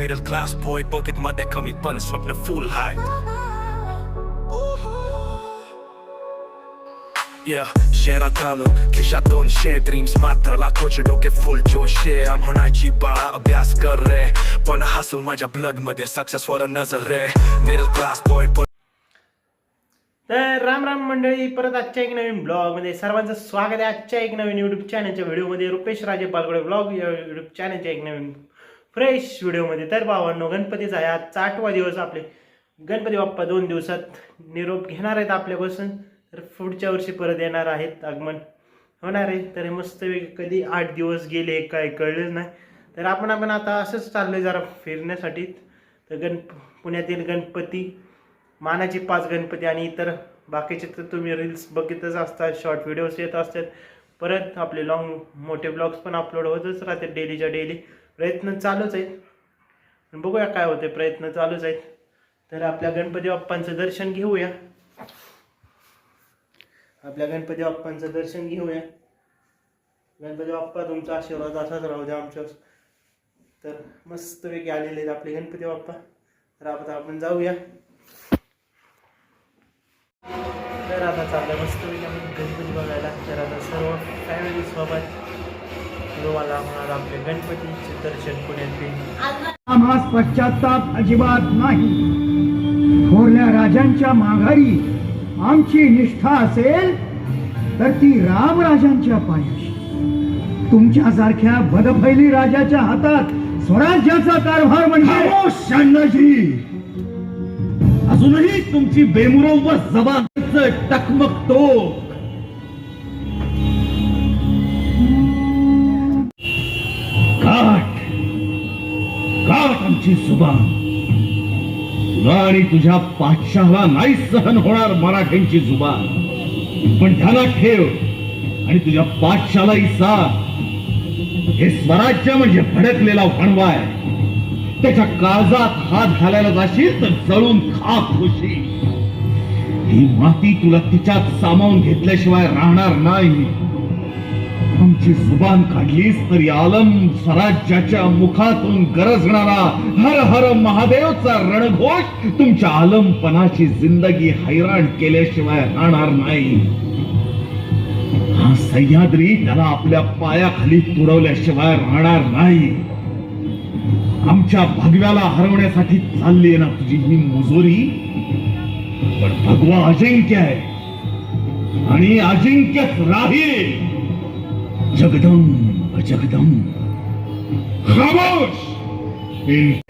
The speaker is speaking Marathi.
मिडल क्लास बॉय पॉकेटमध्ये कमी पण स्वप्न फुल हाय Yeah, शहरात आलो खिशात दोनशे ड्रीम्स मात्र लाखोचे डोके फुल जोशे म्हणायची बाळा अभ्यास कर रे पण हसून माझ्या ब्लडमध्ये सक्सेसवर नजर रे मिडल क्लास बॉय तर राम राम मंडळी परत आजच्या एक नवीन ब्लॉगमध्ये सर्वांचं स्वागत आहे. आजच्या एक नवीन यूट्यूब चॅनलच्या व्हिडिओमध्ये रुपेश राजे पालगडे ब्लॉग या यूट्यूब चॅनलच्या एक नवीन फ्रेश व्हिडिओमध्ये. तर भावांनो गणपतीचा आहे आजचा आठवा दिवस आपले. गणपती बाप्पा दोन दिवसात निरोप घेणार आहेत आपल्यापासून. तर पुढच्या वर्षी परत येणार आहेत आगमन. होणार आहे. तर हे मस्त कधी आठ दिवस गेले काय कळलेच नाही. तर आपण आपण आता असंच चाललंय जरा फिरण्यासाठी. तर गण पुण्यातील गणपती मानाची पाच गणपती आणि इतर बाकीचे तर तुम्ही रील्स बघितच असतात शॉर्ट व्हिडिओज येत असतात. परत आपले लॉंग मोठे ब्लॉग्स पण अपलोड होतच राहते डेलीच्या डेली प्रयत्न चालूच आहेत. बघूया काय होते प्रयत्न चालूच आहेत. तर आपल्या गणपती बाप्पांचं दर्शन घेऊया. आपल्या गणपती बाप्पांचं दर्शन घेऊया. गणपती बाप्पा तुमचा आशीर्वाद असाच राहू द्या आमच्या. तर मस्तपैकी आलेले आहेत आपले गणपती बाप्पा. तर आता आपण जाऊया. तर आता चाललं मस्त आपण गणपती बघायला. तर आता सर्व फॅमिली सोबत तुम्हाला होणार आपले गणपतीचे दर्शन पुण्यात आम्हास पश्चाताप अजिबात नाही. थोरल्या राजांच्या माघारी आमची निष्ठा असेल तर ती रामराजांच्या पायाशी. तुमच्यासारख्या बदफैली राजाच्या हातात स्वराज्याचा कारभार म्हणजे शहाण्णाजी अजूनही तुमची बेमुरव व जबान टकमकतो. काट आमची तुला आणि तुझ्या पाठशाला नाही सहन होणार मराठ्यांची जुबान पण ध्यानात ठेव आणि तुझ्या पाठशालाही सांग हे स्वराज्य म्हणजे भडकलेला वणवाय त्याच्या काळजात हात घालायला जाशील तर जळून खाक होशील ही माती तुला तिच्यात सामावून घेतल्याशिवाय राहणार नाही. आमची जुबान काढलीस तरी आलम स्वराज्याच्या मुखातून गरजणारा हर हर महादेवचा रणघोष तुमच्या आलमपणाची जिंदगी हैराण केल्याशिवाय राहणार नाही. हा सह्याद्री त्याला आपल्या पायाखाली तुडवल्याशिवाय राहणार नाही. आमच्या भगव्याला हरवण्यासाठी चालली ना तुझी ही मुजोरी? पण भगवा अजिंक्य आहे. आणि अजिंक्यच राहील. Jagadamba, Jagadamba. Vamos! In...